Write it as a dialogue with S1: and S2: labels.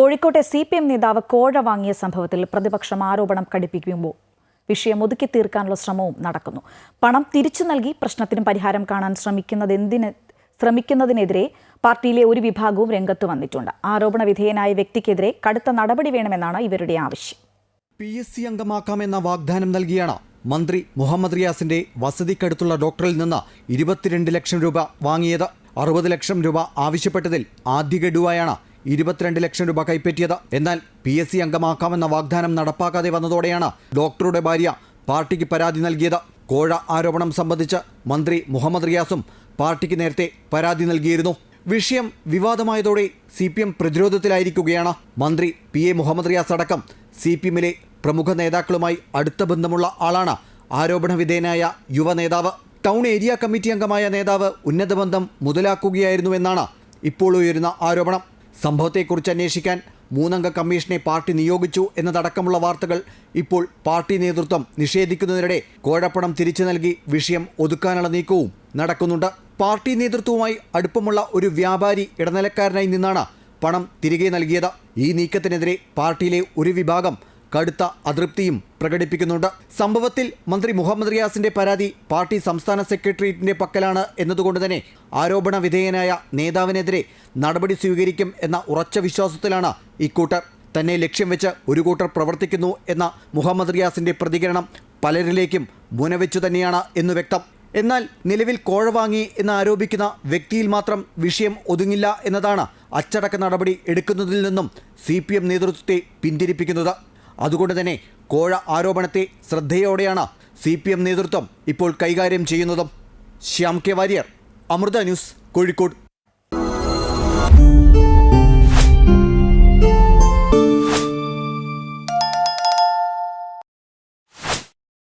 S1: കോഴിക്കോട്ടെ C P M നേതാവ് കോഴ വാങ്ങിയ സംഭവത്തിൽ പ്രതിപക്ഷം ആരോപണം കടുപ്പിക്കുമ്പോൾ വിഷയം ഒതുക്കി തീർക്കാനുള്ള ശ്രമവും നടക്കുന്നു. പണം തിരിച്ചു നൽകി പ്രശ്നത്തിന് പരിഹാരം കാണാൻ ശ്രമിക്കുന്നതെന്തിന് ശ്രമിക്കുന്നതിനെതിരെ പാർട്ടിയിലെ ഒരു വിഭാഗവും രംഗത്ത് വന്നിട്ടുണ്ട്. ആരോപണ വിധേയനായ വ്യക്തിക്കെതിരെ കടുത്ത നടപടി വേണമെന്നാണ് ഇവരുടെ ആവശ്യം.
S2: പി എസ് സി അംഗമാക്കാമെന്ന വാഗ്ദാനം നൽകിയാണ് മന്ത്രി മുഹമ്മദ് റിയാസിന്റെ വസതിക്കടുത്തുള്ള ഡോക്ടറിൽ നിന്ന് ഇരുപത്തിരണ്ട് ലക്ഷം രൂപ വാങ്ങിയത്. അറുപത് ലക്ഷം രൂപ ആവശ്യപ്പെട്ടതിൽ ആദ്യ ഗഡുവായാണ് ഇരുപത്തിരണ്ട് ലക്ഷം രൂപ കൈപ്പറ്റിയത്. എന്നാൽ പി എസ് സി അംഗമാക്കാമെന്ന വാഗ്ദാനം നടപ്പാക്കാതെ വന്നതോടെയാണ് ഡോക്ടറുടെ ഭാര്യ പാർട്ടിക്ക് പരാതി നൽകിയത്. കോഴ ആരോപണം സംബന്ധിച്ച് മന്ത്രി മുഹമ്മദ് റിയാസും പാർട്ടിക്ക് നേരത്തെ പരാതി നൽകിയിരുന്നു. വിഷയം വിവാദമായതോടെ സി പി എം പ്രതിരോധത്തിലായിരിക്കുകയാണ്. മന്ത്രി പി എ മുഹമ്മദ് റിയാസ് അടക്കം സി പി എമ്മിലെ പ്രമുഖ നേതാക്കളുമായി അടുത്ത ബന്ധമുള്ള ആളാണ് ആരോപണ വിധേയനായ യുവ നേതാവ്. ടൗൺ ഏരിയ കമ്മിറ്റി അംഗമായ നേതാവ് ഉന്നത ബന്ധം മുതലാക്കുകയായിരുന്നുവെന്നാണ് ഇപ്പോൾ ഉയരുന്ന ആരോപണം. സംഭവത്തെക്കുറിച്ച് അന്വേഷിക്കാൻ മൂന്നംഗ കമ്മീഷനെ പാർട്ടി നിയോഗിച്ചു എന്നതടക്കമുള്ള വാർത്തകൾ ഇപ്പോൾ പാർട്ടി നേതൃത്വം നിഷേധിക്കുന്നതിനിടെ കോഴപ്പണം തിരിച്ചു നൽകി വിഷയം ഒതുക്കാനുള്ള നീക്കവും നടക്കുന്നുണ്ട്. പാർട്ടി നേതൃത്വവുമായി അടുപ്പമുള്ള ഒരു വ്യാപാരി ഇടനിലക്കാരനായി നിന്നാണ് പണം തിരികെ നൽകിയത്. ഈ നീക്കത്തിനെതിരെ പാർട്ടിയിലെ ഒരു വിഭാഗം കടുത്ത അതൃപ്തിയും പ്രകടിപ്പിക്കുന്നുണ്ട്. സംഭവത്തിൽ മന്ത്രി മുഹമ്മദ് റിയാസിന്റെ പരാതി പാർട്ടി സംസ്ഥാന സെക്രട്ടേറിയറ്റിന്റെ പക്കലാണ് എന്നതുകൊണ്ട് തന്നെ ആരോപണ വിധേയനായ നേതാവിനെതിരെ നടപടി സ്വീകരിക്കും എന്ന ഉറച്ച വിശ്വാസത്തിലാണ് ഇക്കൂട്ടർ. തന്നെ ലക്ഷ്യം വെച്ച് ഒരു കൂട്ടർ പ്രവർത്തിക്കുന്നു എന്ന മുഹമ്മദ് റിയാസിന്റെ പ്രതികരണം പലരിലേക്കും മുനവെച്ചു തന്നെയാണ് എന്ന് വ്യക്തം. എന്നാൽ നിലവിൽ കോഴ വാങ്ങി എന്ന് ആരോപിക്കുന്ന വ്യക്തിയിൽ മാത്രം വിഷയം ഒതുങ്ങില്ല എന്നതാണ് അച്ചടക്ക നടപടി എടുക്കുന്നതിൽ നിന്നും സി നേതൃത്വത്തെ പിന്തിരിപ്പിക്കുന്നത്. അതുകൊണ്ട് തന്നെ കോഴ ആരോപണത്തെ ശ്രദ്ധയോടെയാണ് സി പി എം നേതൃത്വം ഇപ്പോൾ കൈകാര്യം ചെയ്യുന്നതും. Shyam K Warrier Amrita News Kozhikode.